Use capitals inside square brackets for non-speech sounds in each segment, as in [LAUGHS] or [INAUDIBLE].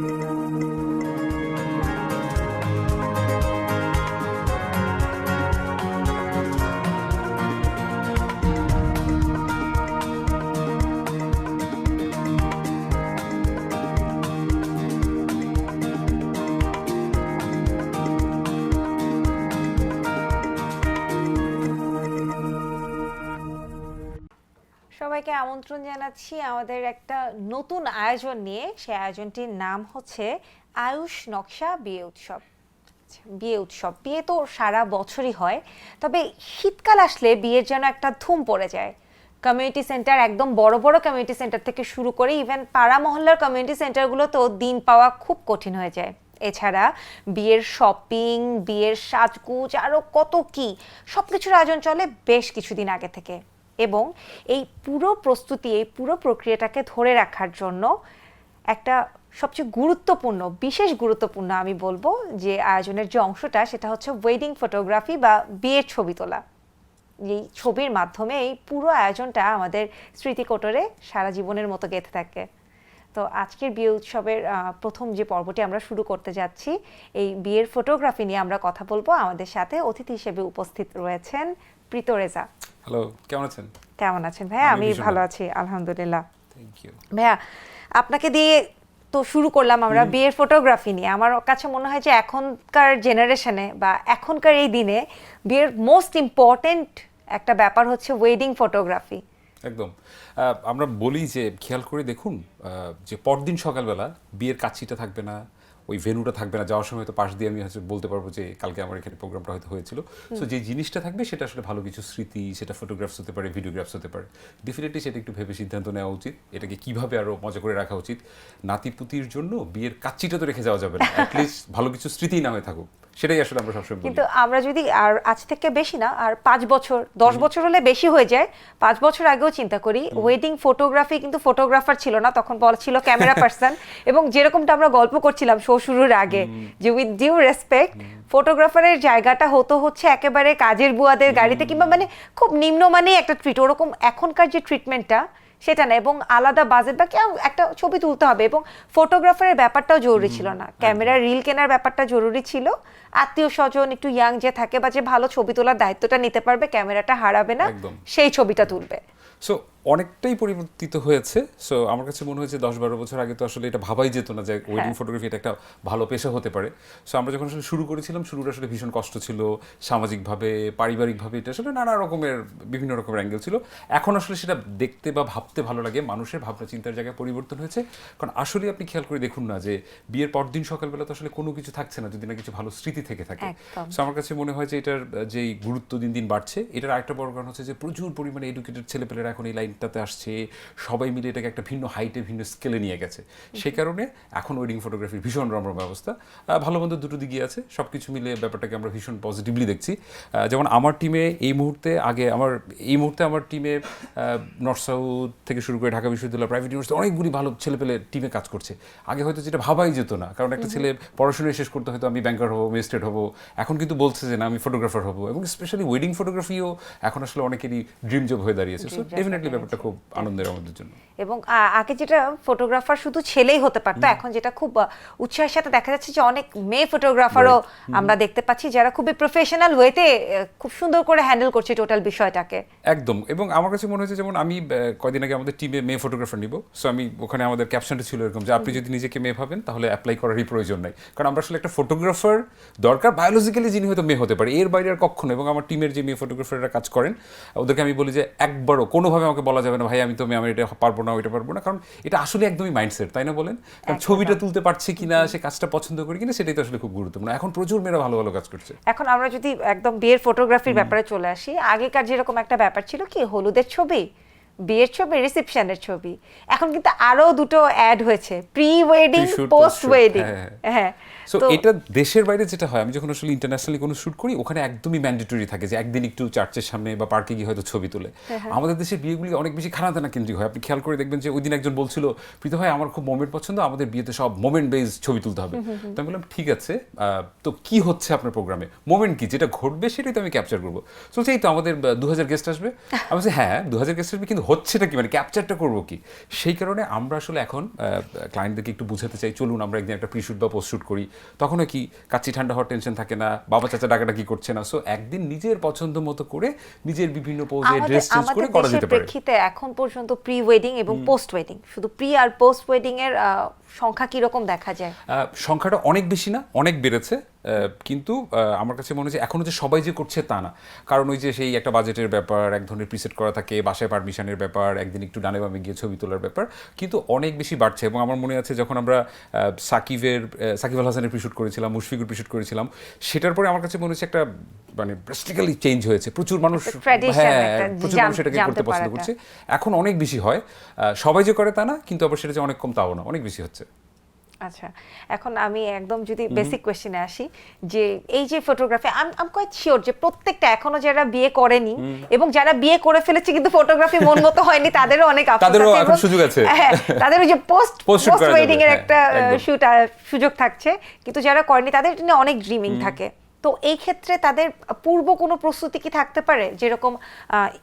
Thank you. সবাইকে আমন্ত্রণ জানাচ্ছি আমাদের একটা নতুন আয়োজন নিয়ে। সেই আয়োজনটির নাম হচ্ছে আয়ুষ নকশা বিয়ে উৎসব। আচ্ছা, বিয়ে উৎসব। বিয়ে তো সারা বছরই হয়। তবে শীতকাল আসলে বিয়ের যেন একটা ধুম পড়ে যায়। কমিউনিটি সেন্টার একদম বড় বড় কমিউনিটি সেন্টার থেকে শুরু করে ইভেন পাড়া মহল্লার কমিউনিটি সেন্টারগুলো তো দিন পাওয়া খুব কঠিন হয়ে যায়। এছাড়া বিয়ের শপিং বিয়ের সাজগুজ আরও কত কি সব কিছুর আয়োজন চলে বেশ কিছুদিন আগে থেকে। এবং এই পুরো প্রস্তুতি, এই পুরো প্রক্রিয়াটাকে ধরে রাখার জন্য একটা সবচেয়ে গুরুত্বপূর্ণ, বিশেষ গুরুত্বপূর্ণ আমি বলব যে আয়োজনের যে অংশটা, সেটা হচ্ছে ওয়েডিং ফটোগ্রাফি বা বিয়ের ছবি তোলা। এই ছবির মাধ্যমে এই পুরো আয়োজনটা আমাদের স্মৃতিকোটরে সারা জীবনের মতো গেঁথে থাকে। তো আজকের বিয়ে উৎসবের প্রথম যে পর্বটি আমরা শুরু করতে যাচ্ছি এই বিয়ের ফটোগ্রাফি নিয়ে আমরা কথা বলব। আমাদের সাথে অতিথি হিসেবে উপস্থিত রয়েছেন প্রীত রেজা। হ্যালো কেমন আছেন? কেমন আছেন? ভাইয়া আমি ভালো। আছি আলহামদুলিল্লাহ। থ্যাংক ইউ ভাইয়া আপনাকে দিয়ে তো শুরু করলাম আমরা বিয়ের ফটোগ্রাফি নিয়ে। আমার কাছে মনে হয় যে এখনকার জেনারেশনে বা এখনকার এই দিনে বিয়ের মোস্ট ইম্পর্টেন্ট একটা ব্যাপার হচ্ছে ওয়েডিং ফটোগ্রাফি একদম। আমরা বলি যে খেয়াল করে দেখুন যে পরদিন সকালবেলা বিয়ের কাছিটা থাকবে না ওই ভেনুটা থাকবে না যাওয়ার সময় তো পাশ দিয়ে আমি হয়তো বলতে পারব যে কালকে আমার এখানে প্রোগ্রামটা হয়তো হয়েছিল। সো যে জিনিসটা থাকবে সেটা আসলে ভালো কিছু স্মৃতি সেটা ফটোগ্রাফস হতে পারে ভিডিওগ্রাফস হতে পারে। ডেফিনেটলি সেটা একটু ভেবে সিদ্ধান্ত নেওয়া উচিত। এটাকে কীভাবে আরও মজা করে রাখা উচিত? নাতিপুতির জন্য বিয়ের কাচ্চিটা তো রেখে যাওয়া যাবে না। [LAUGHS] অ্যাটলিস্ট ভালো কিছু স্মৃতি না হয়ে থাকুক। সেটাই আসলে আমরা সবসময় কিন্তু আমরা যদি আর আজ থেকে বেশি না আর পাঁচ বছর দশ বছর হলে বেশি হয়ে যায় পাঁচ বছর আগেও চিন্তা করি ওয়েডিং ফটোগ্রাফি কিন্তু ফটোগ্রাফার ছিল না তখন বলা ছিল ক্যামেরা পার্সন [LAUGHS] এবং যেরকমটা আমরা গল্প করছিলাম শো শুরুর আগে যে উইথ ডিউ রেসপেক্ট ফটোগ্রাফারের জায়গাটা হতো হচ্ছে একেবারে কাজের বুয়াদের গাড়িতে কিংবা মানে খুব নিম্নমানেই একটা ট্রিট ওরকম এখনকার যে ট্রিটমেন্টটা সেটা না এবং আলাদা বাজেট বা কেউ একটা ছবি তুলতে হবে এবং ফটোগ্রাফারের ব্যাপারটাও জরুরি ছিল না। ক্যামেরা রিল কেনার ব্যাপারটা জরুরি ছিল। আত্মীয় স্বজন একটু ইয়াং যে থাকে বা যে ভালো ছবি তোলার দায়িত্বটা নিতে পারবে ক্যামেরাটা হারাবে না সেই ছবিটা তুলবে। সো অনেকটাই পরিবর্তিত হয়েছে। সো আমার কাছে মনে হয়েছে দশ বারো বছর আগে তো আসলে এটা ভাবাই যেত না যে ওয়েডিং ফটোগ্রাফি এটা একটা ভালো পেশা হতে পারে। সো আমরা যখন আসলে শুরু করেছিলাম শুরুটা আসলে ভীষণ কষ্ট ছিল সামাজিকভাবে পারিবারিকভাবে এটা আসলে নানা রকমের বিভিন্ন রকমের অ্যাঙ্গেল ছিল। এখন আসলে সেটা দেখতে বা ভাবতে ভালো লাগে মানুষের ভাবনা চিন্তার জায়গায় পরিবর্তন হয়েছে। কারণ আসলে আপনি খেয়াল করে দেখুন না যে বিয়ের পরদিন সকালবেলা তো আসলে কোনো কিছু থাকছে না যদি না কিছু ভালো স্মৃতি থেকে থাকে। সো আমার কাছে মনে হয় যে এটার যেই গুরুত্ব দিন দিন বাড়ছে এটার আরেকটা বড় কারণ হচ্ছে যে প্রচুর পরিমাণে এডুকেটেড ছেলেপেলেরা এখন এই লাইনটাতে আসছে সবাই মিলে এটাকে একটা ভিন্ন হাইটে ভিন্ন স্কেলে নিয়ে গেছে। সেই কারণে এখন ওয়েডিং ফটোগ্রাফির ভীষণ রমরম ব্যবস্থা। ভালো মন্দ দুটো দিকই আছে সব কিছু মিলে ব্যাপারটাকে আমরা ভীষণ পজিটিভলি দেখছি। যেমন আমার টিমে এই মুহূর্তে আগে আমার এই মুহূর্তে আমার টিমে নর্থ সাউথ থেকে শুরু করে ঢাকা বিশ্ববিদ্যালয় প্রাইভেট ইউনিভার্সিটি অনেকগুলি ভালো ছেলেপেলে টিমে কাজ করছে। আগে হয়তো যেটা ভাবাই যেত না কারণ একটা ছেলে পড়াশোনা শেষ করতে হয়তো আমি ব্যাংকার হব ম্যাজিস্ট্রেট হব। এখন কিন্তু বলছে যে না আমি ফটোগ্রাফার হব। এবং স্পেশালি ওয়েডিং ফটোগ্রাফিও এখন আসলে অনেকেরই ড্রিম জব হয়ে দাঁড়িয়েছে। সো ডেফিনেটলি হয়ে ব্যাপারটা খুব আনন্দের আমাদের জন্য। এবং আগে যেটা ফটোগ্রাফার শুধু ছেলেই হতে পারতো এখন যেটা খুব উৎসাহের সাথে দেখা যাচ্ছে যে অনেক মেয়ে ফটোগ্রাফারও আমরা দেখতে পাচ্ছি যারা খুবই প্রফেশনাল ওয়েতে খুব সুন্দর করে হ্যান্ডেল করছে টোটাল বিষয়টাকে। একদম এবং আমার কাছে মনে হয়েছে যেমন আমি আহ, কয়দিন আগে আমাদের টিমে মেয়ে ফটোগ্রাফার নিব সো আমি ওখানে আমাদের ক্যাপশনটা ছিল এরকম যে আপনি যদি নিজেকে মেয়ে ভাবেন তাহলে অ্যাপ্লাই করারই প্রয়োজন নাই। কারণ আমরা আসলে একটা ফটোগ্রাফার দরকার বায়োলজিক্যালি যিনি হয়তো মেয়ে হতে পারে এর বাইরে আর কখনো এবং আমার টিমের যে মেয়ে ফটোগ্রাফাররা কাজ করেন ওদেরকে আমি বলি যে একবারও কোনোভাবে আমাকে বলা যাবে না ভাই আমি তো আমি এটা পারব না ওইটা পারব না। কারণ এটা আসলে একদমই মাইন্ডসেট তাই না বলেন? কারণ ছবিটা তুলতে পারছে কিনা সে কাজটা পছন্দ করে কিনা সেটাই তো আসলে খুব গুরুত্বপূর্ণ। এখন প্রচুর মেয়েরা ভালো ভালো কাজ করছে। এখন আমরা যদি একদম বিয়ের ফটোগ্রাফির ব্যাপারে চলে আসি আগেকার যেরকম একটা ব্যাপার ছিল কি হলুদের ছবি বিয়ের ছবি রিসেপশনের ছবি। এখন কিন্তু আরও দুটো অ্যাড হয়েছে। প্রি ওয়েডিং পোস্ট ওয়েডিং হ্যাঁ, হ্যাঁ সো তো এটা দেশের বাইরে যেটা হয় আমি যখন আসলে ইন্টারন্যাশনালি কোনো করি ওখানে একদমই ম্যান্ডেটরি থাকে যে একদিন একটু চার্চের সামনে বা পার্কে গিয়ে হয়তো ছবি তুলে। হ্যাঁ, আমাদের বিয়েগুলি অনেক বেশি খানাদানা কেন্দ্রিক হয়। আপনি খেয়াল করে দেখবেন যে ওই দিন একজন বলছিল প্রীত ভাই আমার খুব মোমেন্ট পছন্দ আমাদের বিয়েতে সব মোমেন্ট বেজ ছবি তুলতে হবে। তো আমি বললাম ঠিক আছে তো কি হচ্ছে আপনার প্রোগ্রামে মোমেন্ট কি? যেটা ঘটবে সেটাই তো আমি ক্যাপচার করব। তো এই তো আমাদের দু হাজার গেস্ট আসবে। আমি বলছি হ্যাঁ দু হাজার গেস্ট আসবে কিন্তু হচ্ছেটা কি মানে ক্যাপচারটা করব কি? সেই কারণে আমরা আসলে এখন ক্লায়েন্টদেরকে একটু বুঝাতে চাই চলুন আমরা একদিন একটা প্রি শুট বা পোস্ট শুট করি। তখন কি কাচ্চি ঠান্ডা হওয়ার টেনশন থাকে না? বাবা চাচা ডাকাটা কি করছে না? সো একদিন নিজের পছন্দ মতো করে নিজের বিভিন্ন পোজে ড্রেস চেঞ্জ করে করা যেতে পারে। প্রেক্ষিতে এখন পর্যন্ত প্রি ওয়েডিং এবং পোস্ট ওয়েডিং শুধু প্রি আর পোস্ট ওয়েডিং এর সংখ্যা কি রকম দেখা যায়? সংখ্যাটা অনেক বেশি না অনেক বেড়েছে। কিন্তু আমার কাছে মনে হয় যে এখনও যে সবাই যে করছে তা না। কারণ ওই যে সেই একটা বাজেটের ব্যাপার এক ধরনের প্রিসেট করা থাকে বাসায় পারমিশনের ব্যাপার একদিন একটু ডানে বামে গিয়ে ছবি তোলার ব্যাপার। কিন্তু অনেক বেশি বাড়ছে এবং আমার মনে আছে যখন আমরা সাকিবের সাকিব আল হাসানের প্রিশুট করেছিলাম মুশফিকুর প্রিশুট করেছিলাম সেটার পরে আমার কাছে মনে হচ্ছে একটা মানে ড্রাস্টিক্যালি চেঞ্জ হয়েছে। প্রচুর মানুষ হ্যাঁ প্রচুর মানুষ এটাকে করতে পছন্দ করছে। এখন অনেক বেশি হয়। সবাই যে করে তা না কিন্তু আবার সেটা যে অনেক কম তাও না। অনেক বেশি হচ্ছে। আচ্ছা এখন আমি একদম যদি বেসিক কোশ্চেনে আসি যে এই যে photography I am quite sure যে প্রত্যেকটা এখনও যারা বিয়ে করেনি এবং যারা বিয়ে করে ফেলেছে কিন্তু ফটোগ্রাফি মন মতো হয়নি তাদেরও অনেক আফসোস তাদেরও এখন সুযোগ আছে। হ্যাঁ তাদের ওই যে পোস্ট পোস্ট ওয়েডিং এর হ্যাঁ, একটা। শুট সুযোগ থাকছে। কিন্তু যারা করেনি তাদের নিয়ে অনেক ড্রিমিং থাকে। তো এই ক্ষেত্রে তাদের পূর্ব কোনো প্রস্তুতি কি থাকতে পারে? যেরকম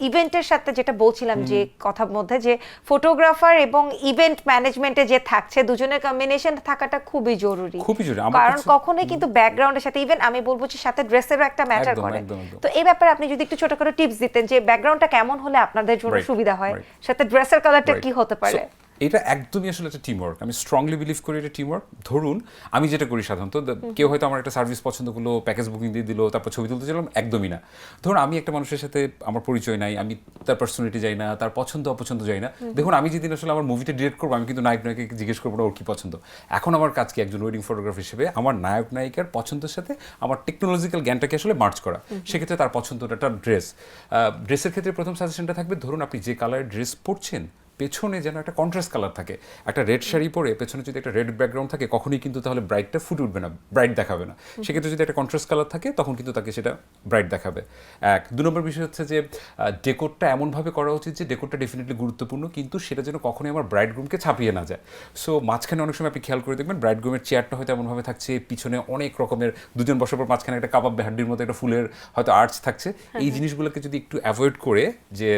ইভেন্টের সাথে যেটা বলছিলাম যে কথার মধ্যে যে ফটোগ্রাফার এবং ইভেন্ট ম্যানেজমেন্টে যে থাকছে দুজনের কম্বিনেশন থাকাটা খুবই জরুরি। খুবই জরুরি। কারণ কখনোই কিন্তু ব্যাকগ্রাউন্ডের সাথে ইভেন আমি বলব যে সাথে ড্রেসেরও একটা ম্যাটার করে। তো এই ব্যাপারে আপনি যদি একটু ছোট করে টিপস দিতেন যে ব্যাকগ্রাউন্ডটা কেমন হলে আপনাদের জন্য সুবিধা হয় সাথে ড্রেসের কালারটা. কি হতে পারে? এটা একদমই আসলে একটা টিম ওয়ার্ক আমি স্ট্রংলি বিলিভ করি এটা টিম ওয়ার্ক ধরুন আমি যেটা করি সাধারণত কেউ হয়তো আমার একটা সার্ভিস পছন্দ করল প্যাকেজ বুকিং দিয়ে দিল তারপর ছবি তুলতে চাইলাম একদমই না। ধরুন আমি একটা মানুষের সাথে আমার পরিচয় নাই আমি তার পার্সোনালিটি যাই না তার পছন্দ অপছন্দ যাই না। দেখুন আমি যেদিন আসলে আমার মুভিটা ডিরেক্ট করব আমি কিন্তু নায়ক নায়িকাকে জিজ্ঞেস করব না ওর কি পছন্দ? এখন আমার কাজ কি একজন ওয়েডিং ফটোগ্রাফার হিসেবে আমার নায়ক নায়িকার পছন্দের সাথে আমার টেকনোলজিক্যাল জ্ঞানটাকে আসলে মার্চ করা? সেক্ষেত্রে তার পছন্দটা ড্রেস ড্রেসের ক্ষেত্রে প্রথম সাজেশনটা থাকবে ধরুন আপনি যে কালারের ড্রেস পরছেন পেছনে যেন একটা কন্ট্রাস্ট কালার থাকে। একটা রেড শাড়ি পরে পেছনে যদি একটা রেড ব্যাকগ্রাউন্ড থাকে কখনই কিন্তু তাহলে ব্রাইটটা ফুটে উঠবে না ব্রাইট দেখাবে না। সেক্ষেত্রে যদি একটা কন্ট্রাস্ট কালার থাকে তখন কিন্তু তাকে সেটা ব্রাইট দেখাবে। এক। দু নম্বর বিষয় হচ্ছে যে ডেকোরটা এমনভাবে করা উচিত যে ডেকোরটা ডেফিনেটলি গুরুত্বপূর্ণ কিন্তু সেটা যেন কখনোই আমার ব্রাইড গ্রুমকে ছাপিয়ে না যায়। সো মাঝখানে অনেক সময় আপনি খেয়াল করে দেখবেন ব্রাইড গ্রুমের চেয়ারটা হয়তো এমনভাবে থাকছে পিছনে অনেক রকমের দুজন বসার পর মাঝখানে একটা কাবাব হাড্ডির মতো একটা ফুলের হয়তো আর্টস থাকছে। এই জিনিসগুলোকে যদি একটু অ্যাভয়েড করে যে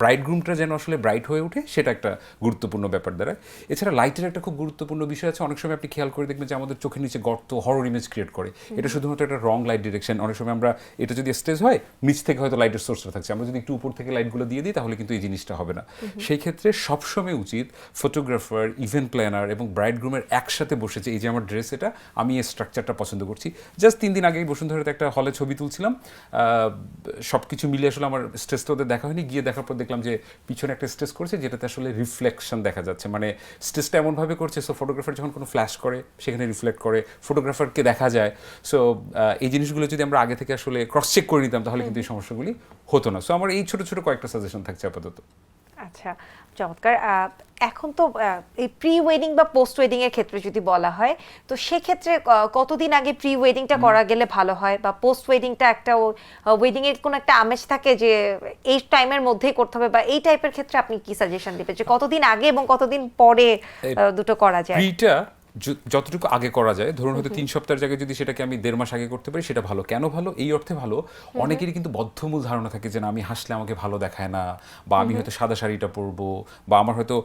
ব্রাইড গ্রুমটা যেন আসলে ব্রাইট হয়ে ওঠে সেটা একটা গুরুত্বপূর্ণ ব্যাপার দ্বারা এছাড়া লাইটের একটা খুব গুরুত্বপূর্ণ বিষয় আছে অনেক সময় আপনি খেয়াল করে দেখবেন যে আমাদের চোখের নিচে গর্ত হরর ইমেজ ক্রিয়েট করে। এটা শুধুমাত্র একটা রং লাইট ডিরেকশন অনেক সময় আমরা এটা যদি স্টেজ হয় নিচ থেকে হয়তো লাইটের সোর্সটা থাকছে। আমরা যদি একটু উপর থেকে লাইটগুলো দিয়ে দিই তাহলে কিন্তু এই জিনিসটা হবে না। সেই ক্ষেত্রে সবসময় উচিত ফটোগ্রাফার ইভেন্ট প্ল্যানার এবং ব্রাইড গ্রুমের একসাথে বসেছে এই যে আমার ড্রেস এটা আমি এই স্ট্রাকচারটা পছন্দ করছি। জাস্ট তিন দিন আগেই বসুন্ধরাতে একটা হলে ছবি তুলছিলাম। সব কিছু মিলে আসলে আমার স্টেজটা ওদের দেখা হয়নি। গিয়ে দেখার পর দেখলাম যে পিছনে একটা স্টেজ করেছে যেটাতে আসলে রিফ্লেকশন দেখা যাচ্ছে। মানে স্টেজটা এমনভাবে করছে সো ফটোগ্রাফার যখন কোনো ফ্ল্যাশ করে সেখানে রিফ্লেক্ট করে ফটোগ্রাফারকে দেখা যায়। সো এই জিনিসগুলো যদি আমরা আগে থেকে আসলে ক্রস চেক করে নিতাম তাহলে কিন্তু এই সমস্যাগুলি হতো না। সো আমার এই ছোটো ছোটো কয়েকটা সাজেশন থাকছে আপাতত। আচ্ছা চমৎকার। এখন তো এই প্রি ওয়েডিং বা পোস্ট ওয়েডিং এর ক্ষেত্রে যদি বলা হয় তো সেক্ষেত্রে কতদিন আগে প্রি ওয়েডিংটা করা গেলে ভালো হয়? বা পোস্ট ওয়েডিংটা একটা ওয়েডিং এর কোনো একটা আমেজ থাকে যে এই টাইমের মধ্যেই করতে হবে? বা এই টাইপের ক্ষেত্রে আপনি কি সাজেশন দিবেন? যে কতদিন আগে এবং কতদিন পরে দুটো করা যায়? প্রিটা যতটুকু আগে করা যায় ধরুন হয়তো তিন সপ্তাহের জায়গায় যদি সেটাকে আমি দেড় মাস আগে করতে পারি সেটা ভালো। কেন ভালো? এই অর্থে ভালো। অনেকেরই কিন্তু বদ্ধমূল ধারণা থাকে যে না আমি হাসলে আমাকে ভালো দেখায় না। বা আমি হয়তো সাদা শাড়িটা পরবো বা আমার হয়তো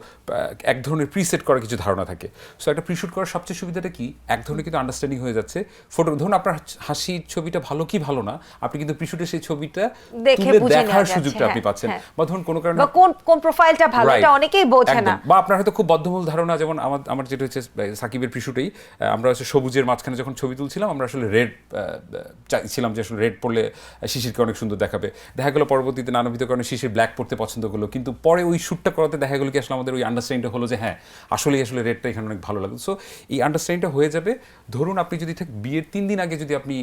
এক ধরনের প্রিসেট করার কিছু ধারণা থাকে। সো একটা প্রিশুট করার সবচেয়ে সুবিধাটা কি? এক ধরনের কিন্তু আন্ডারস্ট্যান্ডিং হয়ে যাচ্ছে। ফটো ধরুন আপনার হাসির ছবিটা ভালো কি ভালো না আপনি কিন্তু প্রিশুটে সেই ছবিটা তুলে দেখার সুযোগটা আপনি হ্যাঁ, পাচ্ছেন। হ্যাঁ। বা ধরুন কোনো কারণে কোন কোন প্রোফাইলটা ভালো এটা অনেকেই বোঝে না। বা আপনার হয়তো খুব বদ্ধমূল ধারণা যেমন আমার আমার যেটা হচ্ছে আহ, সাকিবের পিশুটেই আহ, আমরা হচ্ছে সবুজের মাঝখানে যখন ছবি তুলছিলাম আমরা আসলে রেড চাইছিলাম যে আসলে রেড পরলে শিশিরকে অনেক সুন্দর দেখাবে। দেখা গেলো পরবর্তীতে নানাবিধ কারণে শিশির ব্ল্যাক পড়তে পছন্দ করল কিন্তু পরে ওই শ্যুটটা করাতে দেখা গেলো কি আসলে আমাদের ওই আন্ডারস্ট্যান্ডিংটা হলো যে হ্যাঁ আসলেই আসলে রেডটা এখানে অনেক ভালো লাগল। সো এই আন্ডারস্ট্যান্ডিংটা হয়ে যাবে। ধরুন আপনি যদি ঠিক বিয়ের তিন দিন আগে যদি আপনি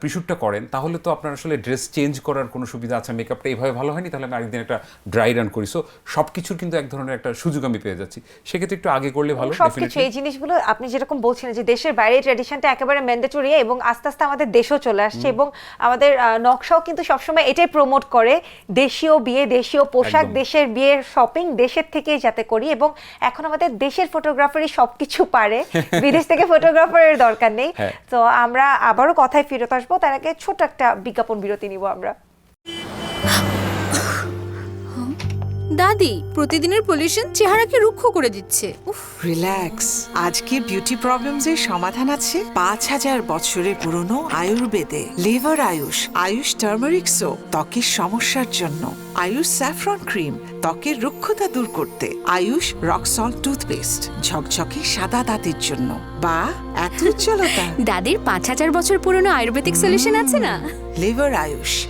প্রিশুটটা করেন তাহলে তো আপনার আসলে ড্রেস চেঞ্জ করার কোনো সুবিধা আছে মেকআপটা এইভাবে ভালো হয়নি তাহলে আমি আরেকদিন একটা ড্রাই রান করি। সো সব কিছুর কিন্তু এক ধরনের একটা সুযোগ আমি পেয়ে যাচ্ছি। সেক্ষেত্রে একটু আগে করলে ভালো। এই জিনিসগুলো আপনি যেরকম বলছিলেন যে দেশের বাইরে ট্র্যাডিশনটা একেবারে ম্যান্ডেটরি এবং আস্তে আস্তে আমাদের দেশও চলে আসছে এবং আমাদের নকশাও কিন্তু সবসময় এটাই প্রমোট করে দেশীয় বিয়ে দেশীয় পোশাক দেশের বিয়ের শপিং দেশের থেকেই যাতে করি এবং এখন আমাদের দেশের ফটোগ্রাফারই সবকিছু পারে [LAUGHS] বিদেশ থেকে ফটোগ্রাফারের দরকার নেই। হ্যাঁ। তো আমরা আবারও কথায় ফেরত আসব তার আগে ছোট একটা বিজ্ঞাপন বিরতি নিব আমরা। দাদি প্রতিদিনের পলিউশন চেহারাকে রুক্ষ করে দিচ্ছে। উফ। রিল্যাক্স আজকে বিউটি প্রবলেমস এর সমাধান আছে পাঁচ হাজার বছরের পুরনো আয়ুর্বেদে। Lever Ayush Ayush turmeric soap ত্বকের সমস্যার জন্য। আয়ুষ স্যাফরন ক্রিম ত্বকের রুক্ষতা দূর করতে। আয়ুষ রক সল্ট টুথপেস্ট ঝকঝকে সাদা দাঁতের জন্য। বা এত উজ্জ্বলতা। [LAUGHS] দাদির পাঁচ হাজার বছর পুরনো আয়ুর্বেদিক সলিউশন আছে না? লিভার আয়ুষ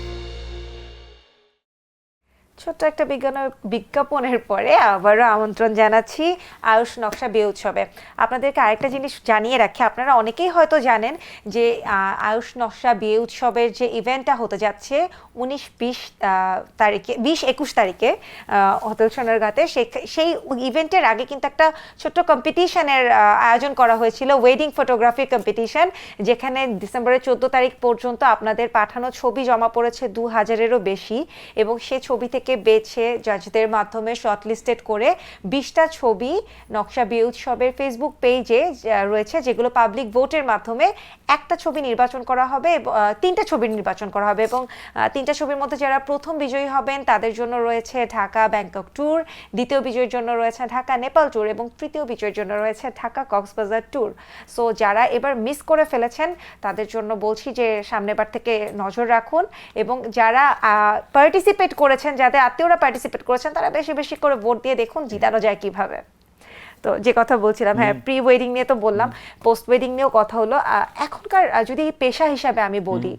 ছোট্ট একটা বিজ্ঞানের বিজ্ঞাপনের পরে আবারও আমন্ত্রণ জানাচ্ছি আয়ুষ নকশা বিয়ে উৎসবে। আপনাদেরকে আরেকটা জিনিস জানিয়ে রাখি, আপনারা অনেকেই হয়তো জানেন যে আয়ুষ নকশা বিয়ে উৎসবের যে ইভেন্টটা হতে যাচ্ছে উনিশ বিশ তারিখে, বিশ একুশ তারিখে হোটেল সোনারগাঁতে। সে- সেই ইভেন্টের আগে কিন্তু একটা ছোট্ট কম্পিটিশনের আয়োজন করা হয়েছিল ওয়েডিং ফটোগ্রাফি কম্পিটিশন যেখানে ডিসেম্বরের চোদ্দ তারিখ পর্যন্ত আপনাদের পাঠানো ছবি জমা পড়েছে দু হাজারেরও বেশি এবং সে ছবি থেকে বেছে জাজদের মাধ্যমে শর্টলিস্টেড করে বিশটা ছবি নকশা বিয়ে উৎসবের ফেসবুক পেজে রয়েছে, যেগুলো পাবলিক ভোটের মাধ্যমে একটা ছবি নির্বাচন করা হবে তিনটা ছবি নির্বাচন করা হবে এবং তিনটা ছবির মধ্যে যারা প্রথম বিজয়ী হবেন তাদের জন্য রয়েছে ঢাকা ব্যাংকক ট্যুর দ্বিতীয় বিজয়ের জন্য রয়েছে ঢাকা নেপাল ট্যুর এবং তৃতীয় বিজয়ের জন্য রয়েছে ঢাকা কক্সবাজার ট্যুর সো যারা এবার মিস করে ফেলেছেন, তাদের জন্য বলছি যে সামনেবার থেকে নজর রাখুন এবং যারা পার্টিসিপেট করেছেন যাদের আত্মীয়রা পার্টিসিপেট করেছেন তারা বেশি বেশি করে ভোট দিয়ে দেখুন জিতানো যায় কীভাবে। তো যে কথা বলছিলাম হ্যাঁ প্রি ওয়েডিং নিয়ে তো বললাম পোস্ট ওয়েডিং নিয়েও কথা হলো। এখনকার যদি পেশা হিসাবে আমি বলি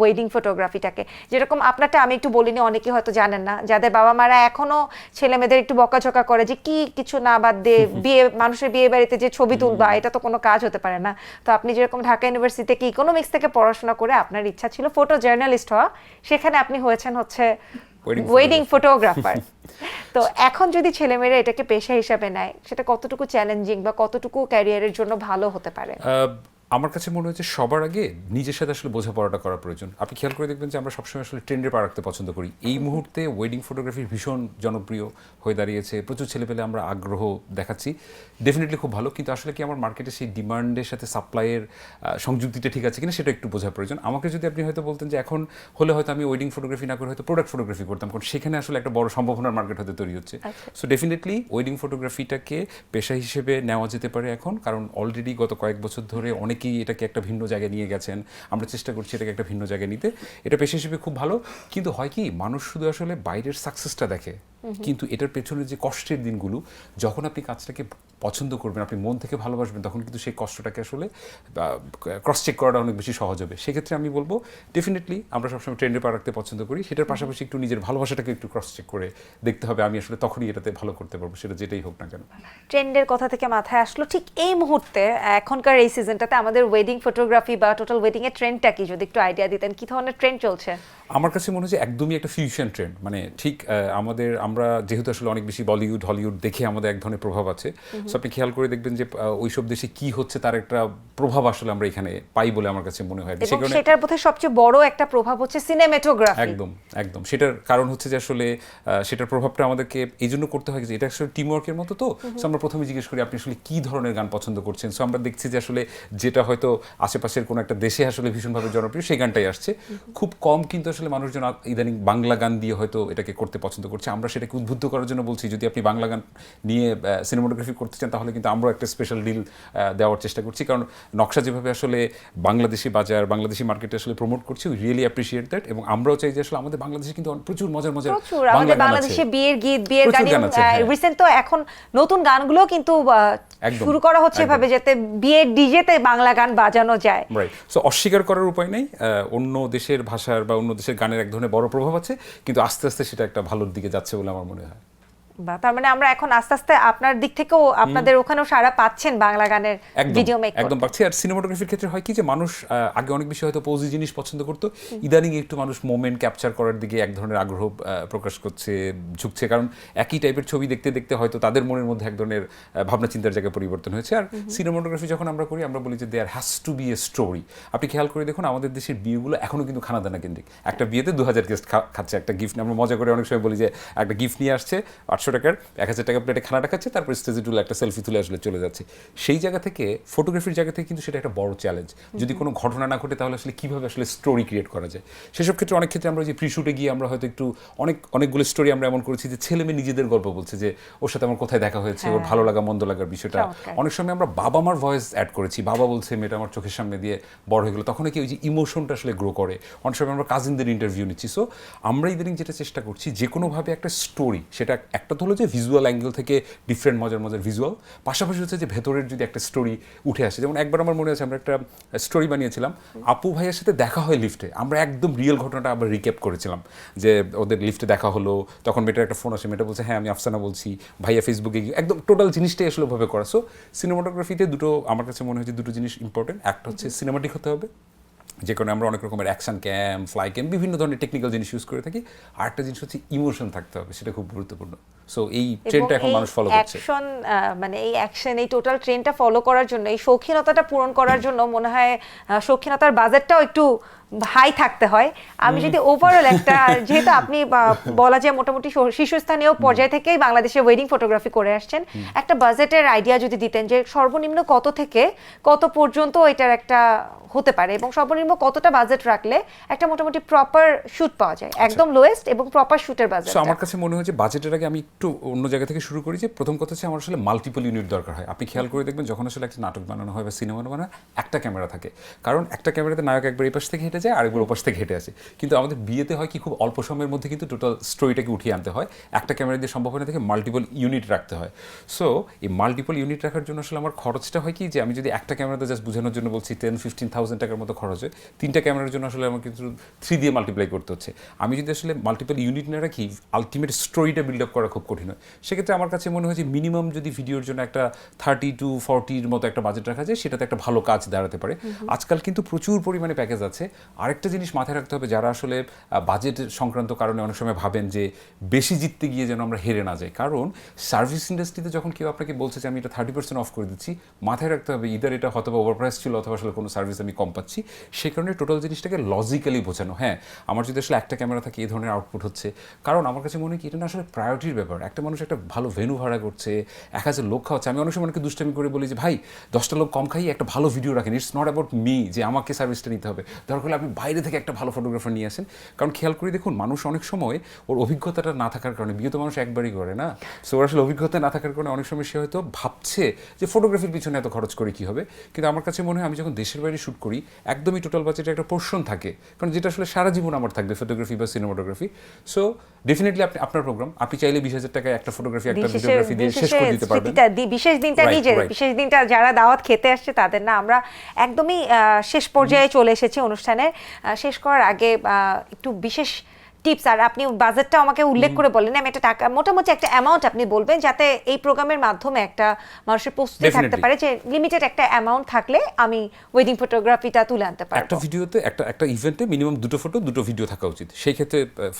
ওয়েডিং ফটোগ্রাফিটাকে যেরকম আপনারটা আমি একটু বলিনি অনেকে হয়তো জানেন না যাদের বাবা মারা এখনও ছেলে মেয়েদের একটু বকাঝকা করে যে কি কিছু না বাদ দিয়ে বিয়ে মানুষের বিয়ে বাড়িতে যে ছবি তুলবা এটা তো কোনো কাজ হতে পারে না। তো আপনি যেরকম ঢাকা ইউনিভার্সিটি থেকে ইকোনমিক্স থেকে পড়াশোনা করে আপনার ইচ্ছা ছিল ফটো জার্নালিস্ট হওয়া সেখানে আপনি হয়েছেন হচ্ছে ওয়েডিং ফটোগ্রাফার [LAUGHS] তো এখন যদি ছেলেমেয়েরা এটাকে পেশা হিসাবে নেয় সেটা কতটুকু চ্যালেঞ্জিং বা কতটুকু ক্যারিয়ারের জন্য ভালো হতে পারে? আমার কাছে মনে হচ্ছে সবার আগে নিজের সাথে আসলে বোঝাপড়াটা করা প্রয়োজন। আপনি খেয়াল করে দেখবেন যে আমরা সবসময় আসলে ট্রেন্ডে পা রাখতে পছন্দ করি। এই মুহূর্তে ওয়েডিং ফটোগ্রাফি ভীষণ জনপ্রিয় হয়ে দাঁড়িয়েছে। প্রচুর ছেলেপেলে আমরা আগ্রহ দেখাচ্ছি। ডেফিনেটলি খুব ভালো কিন্তু আসলে কি আমার মার্কেটে সেই ডিমান্ডের সাথে সাপ্লাইয়ের সংযুক্তিটা ঠিক আছে কিনা সেটা একটু বোঝা প্রয়োজন। আমাকে যদি আপনি হয়তো বলতেন যে এখন হলে হয়তো আমি ওয়েডিং ফটোগ্রাফি না করে হয়তো প্রোডাক্ট ফটোগ্রাফি করতাম কারণ সেখানে আসলে একটা বড় সম্ভাবনার মার্কেট হতে তৈরি হচ্ছে। সো ডেফিনেটলি ওয়েডিং ফটোগ্রাফিটাকে পেশা হিসেবে নেওয়া যেতে পারে এখন কারণ অলরেডি গত কয়েক বছর ধরে অনেকেই এটাকে একটা ভিন্ন জায়গায় নিয়ে গেছেন? আমরা চেষ্টা করছি এটাকে একটা ভিন্ন জায়গায় নিতে। এটা পেশা হিসেবে খুব ভালো। কিন্তু হয় কি মানুষ শুধু আসলে বাইরের সাকসেসটা দেখে। কিন্তু এটার পেছনে যে কষ্টের দিনগুলো যখন আপনি কাজটাকে পছন্দ করবেন আপনি মন থেকে ভালোবাসবেন তখন কিন্তু সেই কষ্টটাকে আসলে ক্রস চেক করাটা অনেক বেশি সহজ হবে। সেক্ষেত্রে আমি বলব ডেফিনেটলি আমরা সবসময় ট্রেন্ডে পা রাখতে পছন্দ করি। সেটার পাশাপাশি একটু নিজের ভালোবাসাটাকে একটু ক্রস চেক করে দেখতে হবে। আমি আসলে তখনই এটাতে ভালো করতে পারব সেটা যেটাই হোক না কেন। ট্রেন্ডের কথা থেকে মাথায় আসলো ঠিক এই মুহূর্তে এখনকার এই সিজনটাতে আমাদের ওয়েডিং ফটোগ্রাফি বা টোটাল ওয়েডিং এর ট্রেন্ডটা কি? যদি একটু আইডিয়া দিতেন কি ধরনের ট্রেন্ড চলছে? আমার কাছে মনে হচ্ছে একদমই একটা ফিউশন ট্রেন্ড মানে ঠিক আমাদের আমরা যেহেতু আসলে অনেক বেশি বলিউড হলিউড দেখে আমাদের এক ধরনের প্রভাব আছে। সো আপনি খেয়াল করে দেখবেন যে ওইসব দেশে কি হচ্ছে তার একটা প্রভাব আসলে আমরা এখানে পাই বলে আমার কাছে মনে হয়। সেটার বোধহয় সবচেয়ে বড় একটা প্রভাব হচ্ছে সিনেমেটোগ্রাফি একদম একদম। সেটার কারণ হচ্ছে যে আসলে সেটার প্রভাবটা আমাদেরকে এই জন্য করতে হয় যে এটা আসলে টিম ওয়ার্কের মতো তো। সো আমরা প্রথমে জিজ্ঞেস করি আপনি আসলে কি ধরনের গান পছন্দ করছেন? সো আমরা দেখছি যে আসলে যেটা হয়তো আশেপাশের কোনো একটা দেশে আসলে ভীষণভাবে জনপ্রিয় সেই গানটাই আসছে। খুব কম কিন্তু আসলে মানুষজন ইদানিং বাংলা গান দিয়ে হয়তো এটাকে করতে পছন্দ করছে। আমরা সেটাকে উদ্বুদ্ধ করার জন্য বলছি যদি আপনি বাংলা গান নিয়ে সিনেমাটোগ্রাফি করতে চান তাহলে কিন্তু আমরা একটা স্পেশাল ডিল দেওয়ার চেষ্টা করছি। কারণ নকশা যেভাবে আসলে বাংলাদেশি বাজার বাংলাদেশি মার্কেটে আসলে প্রমোট করছি উই রিয়েলি অ্যাপ্রিসিয়েট দ্যাট এবং আমরাও চাই যে আসলে আমাদের বাংলাদেশে কিন্তু প্রচুর মজার মজার আমাদের বাংলাদেশে বিয়ের গীত বিয়ের গান আছে, হ্যাঁ। রিসেন্ট তো এখন নতুন গানগুলো কিন্তু শুরু করা হচ্ছে এভাবে যাতে বিয়ের ডিজেতে বাংলা গান বাজানো যায়। রাইট সো অস্বীকার করার উপায় নেই অন্য দেশের ভাষার বা অন্য দেশের গানের এক ধরনের বড় প্রভাব আছে কিন্তু আস্তে আস্তে সেটা একটা ভালোর দিকে যাচ্ছে বলে আমার মনে হয় বা তার মানে আমরা এখন আস্তে আস্তে আপনার দিক থেকেও আপনাদের ওখানেও সারা পাচ্ছেন বাংলা গানের ভিডিও মেক একদম পাচ্ছি। আর সিনেমাটোগ্রাফির ক্ষেত্রে হয় কি যে মানুষ আগে অনেক বেশি হয়তো পৌজি জিনিস পছন্দ করতো। ইদানিং একটু মানুষ মোমেন্ট ক্যাপচার করার দিকে এক ধরনের আগ্রহ প্রকাশ করছে ঝুঁকছে। কারণ একই টাইপের ছবি দেখতে দেখতে হয়তো তাদের মনের মধ্যে এক ধরনের ভাবনা চিন্তার জায়গায় পরিবর্তন হয়েছে। আর সিনেমাটোগ্রাফি যখন আমরা করি আমরা বলি যে there has to be a story আপনি খেয়াল করে দেখুন আমাদের দেশের বিয়েগুলো এখনও কিন্তু খানা দানা কেন্দ্রিক। একটা বিয়েতে দু হাজার গেস্ট খাচ্ছে একটা গিফট আমরা মজা করে অনেক সময় বলি যে একটা গিফট নিয়ে আসছে আটশো টাকার এক হাজার টাকা প্লেটে খানাটা খাচ্ছে তারপর স্টেজে তুলে একটা সেলফি তুলে আসলে চলে যাচ্ছে। সেই জায়গা থেকে ফটোগ্রাফির জায়গা থেকে কিন্তু সেটা একটা বড় চ্যালেঞ্জ যদি কোনো ঘটনা না ঘটে তাহলে আসলে কীভাবে আসলে স্টোরি ক্রিয়েট করা যায়? সেসব ক্ষেত্রে অনেক ক্ষেত্রে আমরা যে প্রি শুটে গিয়ে আমরা হয়তো একটু অনেক অনেকগুলো স্টোরি আমরা এমন করেছি যে ছেলে মেয়ে নিজেদের গল্প বলছে যে ওর সাথে আমার কোথায় দেখা হয়েছে? ওর হ্যাঁ। ভালো লাগা মন্দ লাগার বিষয়টা। অনেক সময় আমরা বাবা মার ভয়েস অ্যাড করেছি। বাবা বলছে মেয়েটা আমার চোখের সামনে দিয়ে বড় হয়ে গেলো। তখন কি ওই যে ইমোশনটা আসলে গ্রো করে। অনেক সময় আমরা কাজিনদের ইন্টারভিউ নিচ্ছি। সো আমরা ইদানিং যেটা চেষ্টা করছি যে কোনোভাবে একটা স্টোরি সেটা একটা তো হলো যে ভিজুয়াল অ্যাঙ্গেল থেকে ডিফারেন্ট মজার মজার ভিজুয়াল পাশাপাশি হচ্ছে যে ভেতরের যদি একটা স্টোরি উঠে আসে, যেমন একবার আমার মনে আছে, আমরা একটা স্টোরি বানিয়েছিলাম। আপু ভাইয়ের সাথে দেখা হয় লিফটে আমরা একদম রিয়েল ঘটনাটা আবার রিক্যাপ করেছিলাম। যে ওদের লিফটে দেখা হলো, তখন মেয়েটার একটা ফোন আসে, মেয়েটা বলছে হ্যাঁ আমি আফসানা বলছি, ভাইয়া ফেসবুকে গিয়ে, একদম টোটাল জিনিসটাই আসলে ভাবে করা। সো সিনেমাটোগ্রাফিতে দুটো, আমার কাছে মনে হয়েছে দুটো জিনিস ইম্পর্টেন্ট একটা হচ্ছে সিনেমাটিক হতে হবে। যে কারণে আমরা অনেক রকমের অ্যাকশন ক্যাম্প ফ্লাই ক্যাম্প বিভিন্ন ধরনের টেকনিক্যাল জিনিস ইউজ করে থাকি। আর একটা জিনিস হচ্ছে ইমোশন থাকতে হবে সেটা খুব গুরুত্বপূর্ণ। সো এই ট্রেন্ডটা এখন মানুষ ফলো করছে। অ্যাকশন মানে এই অ্যাকশন এই টোটাল ট্রেনটা ফলো করার জন্য এই শৌখিনতাটা পূরণ করার জন্য মনে হয় শৌখিনতার বাজেটটাও একটু হাই থাকতে হয়। আমি যদি ওভারঅল একটা যেহেতু আপনি [LAUGHS] বলা যায় মোটামুটি শীর্ষস্থানীয় পর্যায় থেকেই বাংলাদেশে ওয়েডিং ফটোগ্রাফি করে আসছেন। একটা বাজেটের আইডিয়া যদি দিতেন যে সর্বনিম্ন কত থেকে কত পর্যন্ত এটার একটা হতে পারে এবং সর্বনিম্ন কতটা বাজেট রাখলে একটা মোটামুটি প্রপার শুট পাওয়া যায়। একদম লোয়েস্ট এবং প্রপার শুটের বাজেট আমার কাছে মনে হয় যে বাজেটের আগে আমি একটু অন্য জায়গা থেকে শুরু করি যে প্রথম কথা হচ্ছে আমার আসলে মাল্টিপল ইউনিট দরকার হয়। আপনি খেয়াল করে দেখবেন যখন আসলে একটা নাটক বানানো হয় বা সিনেমা বানানো হয় একটা ক্যামেরা থাকে। কারণ একটা ক্যামেরাতে নায়ক একবার এই পাশ থেকে হেঁটে যায় আরেকবার ওপাশ থেকে হেঁটে আসে। কিন্তু আমাদের বিয়েতে হয় কি খুব অল্প সময়ের মধ্যে কিন্তু টোটাল স্টোরিটাকে উঠিয়ে আনতে হয়। একটা ক্যামেরা দিয়ে সম্ভব না থেকে মাল্টিপল ইউনিট রাখতে হয়। সো এই মাল্টিপল ইউনিট রাখার জন্য আসলে আমার খরচটা হয় কি যে আমি যদি একটা ক্যামেরাতে জাস্ট বোঝানোর জন্য বলছি টেন ফিফটিন থাউজেন্ড টাকার মতো খরচ হয় তিনটা ক্যামেরার জন্য আসলে আমার কিন্তু থ্রি দিয়ে মাল্টিপ্লাই করতে হচ্ছে। আমি যদি আসলে মাল্টিপল ইউনিট না রাখি আলটিমেট স্টোরিটা বিল্ড আপ করা খুব কঠিন হয়। সেক্ষেত্রে আমার কাছে মনে হয় যে মিনিমাম যদি ভিডিওর জন্য একটা থার্টি টু ফর্টির মতো একটা বাজেট রাখা যায় সেটাতে একটা ভালো কাজ দাঁড়াতে পারে। আজকাল কিন্তু প্রচুর পরিমাণে প্যাকেজ আছে। আরেকটা জিনিস মাথায় রাখতে হবে, যারা আসলে বাজেট সংক্রান্ত কারণে অনেক সময় ভাবেন যে বেশি জিততে গিয়ে যেন আমরা হেরে না যাই। কারণ সার্ভিস ইন্ডাস্ট্রিতে যখন কেউ আপনাকে বলছে যে আমি এটা থার্টি পার্সেন্ট অফ করে দিচ্ছি, মাথায় রাখতে হবে ইদার এটা হয়তো ওভারপ্রাইস ছিল অথবা আসলে কোনো সার্ভিস আমি কম পাচ্ছি, সে কারণে টোটাল জিনিসটাকে লজিক্যালি বোঝানো। হ্যাঁ আমার যদি আসলে একটা ক্যামেরা থাকে, এই ধরনের আউটপুট হচ্ছে। কারণ আমার কাছে মনে হয় কি, এটা না আসলে প্রায়োরিটির ব্যাপার। একটা মানুষ একটা ভালো ভেনু ভাড়া করছে, এক হাজার লোক খাওয়াচ্ছে। আমি অনেক সময় অনেকে দুষ্টামি করে বলি যে, ভাই, দশটা লোক কম খাই একটা ভালো ভিডিও রাখেন। ইটস নট অ্যাবাউট মি যে আমাকে সার্ভিসটা নিতে হবে। দরকার হলে আপনি বাইরে থেকে একটা ভালো ফটোগ্রাফার নিয়ে আসেন। কারণ খেয়াল করে দেখুন মানুষ অনেক সময় ওর অভিজ্ঞতাটা না থাকার কারণে বিয়ে তো মানুষ একবারই করে না। সো ওর আসলে অভিজ্ঞতা না থাকার কারণে অনেক সময় সে হয়তো ভাবছে যে ফটোগ্রাফির পিছনে এত খরচ করে কি হবে। কিন্তু আমার কাছে মনে হয় আমি যখন দেশের বাইরে শ্যুট করি একদমই টোটাল বাজেটে একটা পোর্শন থাকে। কারণ যেটা আসলে সারা জীবন আমার থাকবে ফটোগ্রাফি বা সিনেমাটোগ্রাফি সো ডেফিনেটলি আপনি আপনার প্রোগ্রাম আপনি চাইলে বিশ হাজার টাকায় একটা ফটোগ্রাফি একটা ভিডিওগ্রাফি দিয়ে শেষ করে দিতে পারবেন। বিশেষ দিনটা নিজের বিশেষ দিনটা যারা দাওয়াত খেতে আসছে তাদের না আমরা একদমই শেষ পর্যায়ে চলে এসেছি অনুষ্ঠানের আহ, শেষ করার আগে একটু বিশেষ টিপস আর আপনি বাজেটটা আমাকে উল্লেখ করে বলেন। আমি একটা টাকা মোটামুটি একটা অ্যামাউন্ট আপনি বলবেন যাতে এই প্রোগ্রামের মাধ্যমে একটা মানুষের প্রস্তুতি থাকতে পারে যে লিমিটেড একটা অ্যামাউন্ট থাকলে আমি ওয়েডিং ফটোগ্রাফিটা তুলে আনতে একটা পারব ভিডিওতে একটা একটা ইভেন্টে মিনিমাম দুটো ফটো দুটো ভিডিও থাকা উচিত। সেই ক্ষেত্রে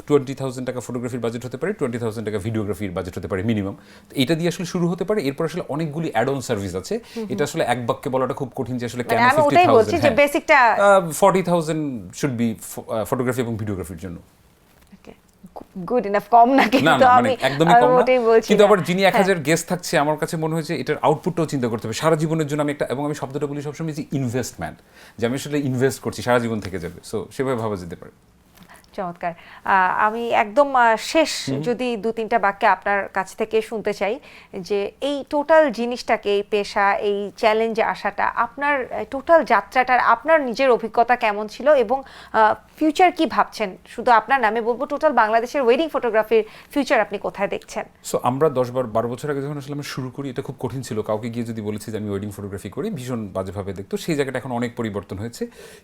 টোয়েন্টি থাউজেন্ড টাকা ফটোগ্রাফির বাজেট হতে পারে টোয়েন্টি থাউজেন্ড টাকা ভিডিওগ্রাফির বাজেট হতে পারে মিনিমাম এটা দিয়ে আসলে শুরু হতে পারে। এরপর আসলে অনেকগুলি অ্যাড অন সার্ভিস আছে এটা আসলে এক বাক্যে বলাটা খুব কঠিন যে আসলে কেন বলছি যে বেসিকটা forty thousand should be photography এবং ভিডিওগ্রাফির জন্য। গুড ইনাফ কম না কিন্তু মানে আমি একদমই কম না। কিন্তু আবার যিনি এক হ্যাঁ। হাজার গেস্ট থাকছে আমার কাছে মনে হয়েছে এটার আউটপুটটাও চিন্তা করতে হবে। সারা জীবনের জন্য আমি একটা এবং আমি শব্দটা বলি সবসময় যে ইনভেস্টমেন্ট যে আমি আসলে ইনভেস্ট করছি সারা জীবন থেকে যাবে। সো সেভাবে ভাবা যেতে পারে। চমৎকার। আমি একদম শেষ যদি দু তিনটা বাক্যে আপনার কাছ থেকে শুনতে চাই যে এই টোটাল জিনিসটাকে এই পেশা এই চ্যালেঞ্জে আসাটা আপনার টোটাল যাত্রাটার আপনার নিজের অভিজ্ঞতা কেমন ছিল এবং ফিউচার কি ভাবছেন? শুধু আপনার নামে বলব টোটাল বাংলাদেশের ওয়েডিং ফটোগ্রাফির ফিউচার আপনি কোথায় দেখছেন? সো আমরা দশ বার বারো বছর আগে যখন আসলে আমরা শুরু করি এটা খুব কঠিন ছিল। কাউকে গিয়ে যদি বলেছি যে আমি ওয়েডিং ফটোগ্রাফি করি ভীষণ বাজেভাবে দেখতো। সেই জায়গাটা এখন অনেক পরিবর্তন হয়েছে।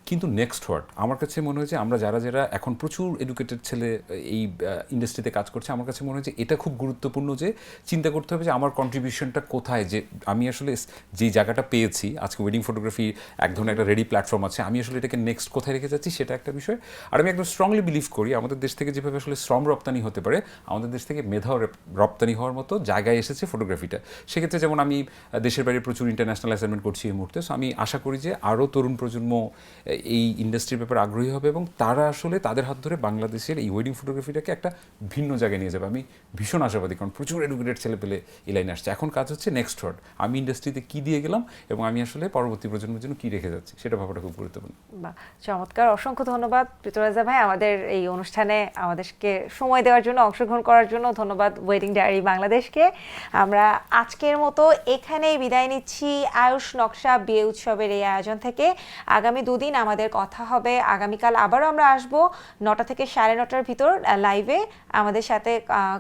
কিন্তু নেক্সট ওয়ার্ড আমার কাছে মনে হয়েছে আমরা যারা যারা এখন প্রচুর প্রচুর এডুকেটেড ছেলে এই ইন্ডাস্ট্রিতে কাজ করছে। আমার কাছে মনে হয় যে এটা খুব গুরুত্বপূর্ণ যে চিন্তা করতে হবে যে আমার কন্ট্রিবিউশনটা কোথায়? যে আমি আসলে যে জায়গাটা পেয়েছি, আজকে ওয়েডিং ফটোগ্রাফি এক ধরনের একটা রেডি প্ল্যাটফর্ম আছে, আমি আসলে এটাকে নেক্সট কোথায় রেখে যাচ্ছি সেটা একটা বিষয়। আর আমি একদম স্ট্রংলি বিলিভ করি, আমাদের দেশ থেকে যেভাবে আসলে শ্রম রপ্তানি হতে পারে, আমাদের দেশ থেকে রপ- রপ্তানি হওয়ার মতো জায়গায় এসেছে ফটোগ্রাফিটা সেক্ষেত্রে যেমন আমি দেশের বাইরে প্রচুর ইন্টারন্যাশনাল অ্যাসাইনমেন্ট করছি এই মুহূর্তে সো আমি আশা করি যে আরও তরুণ প্রজন্ম এই ইন্ডাস্ট্রির ব্যাপারে আগ্রহী হবে এবং তারা আসলে তাদের হাত ধরে বাংলাদেশের এই ওয়েডিং ফটোগ্রাফিটাকে একটা ভিন্ন জায়গায় নিয়ে যাবে। আমি ভীষণ আশাবাদী, কারণ প্রচুর এডুকেটেড ছেলে পেলে এই লাইনে আসছে। এখন কাজ হচ্ছে নেক্সট ওয়ার্ড আমি ইন্ডাস্ট্রিতে কী দিয়ে গেলাম এবং আমি আসলে পরবর্তী প্রজন্মের জন্য কী রেখে যাচ্ছি, সেটা ভাবাটা খুব গুরুত্বপূর্ণ। বাহ, চমৎকার। অসংখ্য ধন্যবাদ পৃথরাজা ভাই আমাদের এই অনুষ্ঠানে আমাদেরকে সময় দেওয়ার জন্য, অংশগ্রহণ করার জন্য। ধন্যবাদ ওয়েডিং ডায়েরি বাংলাদেশকে। আমরা আজকের মতো এখানেই বিদায় নিচ্ছি আয়ুষ নকশা বিয়ে উৎসবের এই আয়োজন থেকে। আগামী দুদিন আমাদের কথা হবে। আগামীকাল আবারও আমরা আসব। নটা থেকে সাড়ে নটার ভিতর লাইভে আমাদের সাথে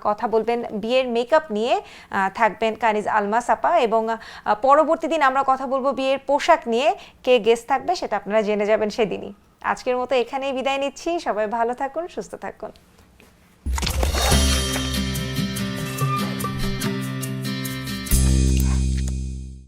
কথা বলবেন, বিয়ের মেকআপ নিয়ে থাকবেন কানিজ আলমা সাপা এবং পরবর্তী দিন আমরা কথা বলব বিয়ের পোশাক নিয়ে, কে গেস্ট থাকবে সেটা আপনারা জেনে যাবেন সেদিনই। আজকের মতো এখানেই বিদায় নিচ্ছি, সবাই ভালো থাকুন, সুস্থ থাকুন।